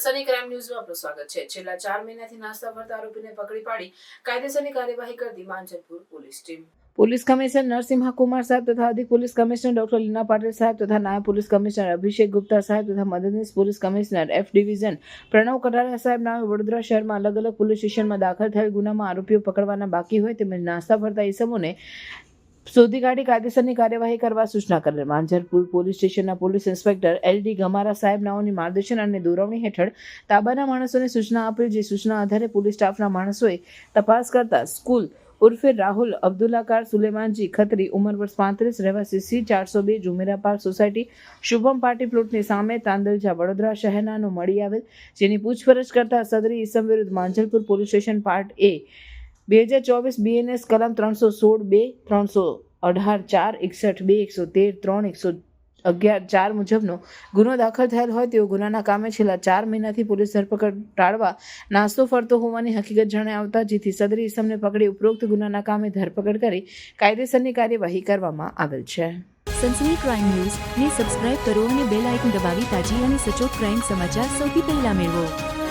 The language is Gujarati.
સની ક્રાઇમ ન્યૂઝમાં આપનું સ્વાગત છે. છેલ્લા ચાર મહિનાથી નાસ્તા ફરતા આરોપીને પકડી પાડી કાયદેસરની કાર્યવાહી કરતી Manjalpur police team. Police commissioner Narasimha Kumar સાહેબ તથા અધિક police commissioner doctor Leena Patil સાહેબ તથા નાયબ પોલીસ કમિશનર અભિષેક ગુપ્તા સાહેબ તથા મદદનીશ police commissioner F division Pranav Katara સાહેબ નામે વડોદરા શહેરમાં અલગ અલગ પોલીસ સ્ટેશનમાં દાખલ થયેલ ગુનામાં આરોપીઓ પકડવાના બાકી હોય તેમજ નાસ્તા ફરતા ઇસમોને શોધી કાઢી કાયદેસરની કાર્યવાહી કરવા સૂચના કરેલ. માંજરપુર પોલીસ સ્ટેશનના police inspector L D Gamara સાહેબ નાઓની માર્ગદર્શન અને દોરવણી હેઠળ તાબાના માણસોને સૂચના આપેલ, જે સૂચના આધારે પોલીસ સ્ટાફના માણસોએ તપાસ કરતા સ્કૂલ ઉર્ફે રાહુલ અબ્દુલ્લાકાર સુલેમાનજી ખત્રી ઉંમર વર્ષ પાંત્રીસ, રહેવાસી સી ચારસો બે Jumera park society Shubham party પ્લોટની સામે તાંદલજા વડોદરા શહેરનાનો મળી આવેલ, જેની પૂછપરછ કરતા સદરી ઇસમ વિરુદ્ધ Manjalpur police station part A બે હજાર ચોવીસ બીએનએસ કલમ ત્રણસો સોળ બે, ત્રણસો અઢાર ચાર, એકસઠ બે એકસો તેર ત્રણ એકસો અગિયાર ચાર મુજબનો ગુનો દાખલ થયેલ હોય તેઓ ગુનાના કામે છેલ્લા ચાર મહિનાથી પોલીસ ધરપકડ ટાળવા નાસ્તો ફરતો હોવાની હકીકત જણાવતા જેથી સદરી ઇસમને પકડી ઉપરોક્ત ગુનાના કામે ધરપકડ કરી કાયદેસરની કાર્યવાહી કરવામાં આવેલ છે. સનસની ક્રાઇમ ન્યૂઝ ને સબસ્ક્રાઇબ કરો અને બેલ આઇકન દબાવી તાજી અને સચોટ ક્રાઇમ સમાચાર સૌથી પહેલા મેળવો.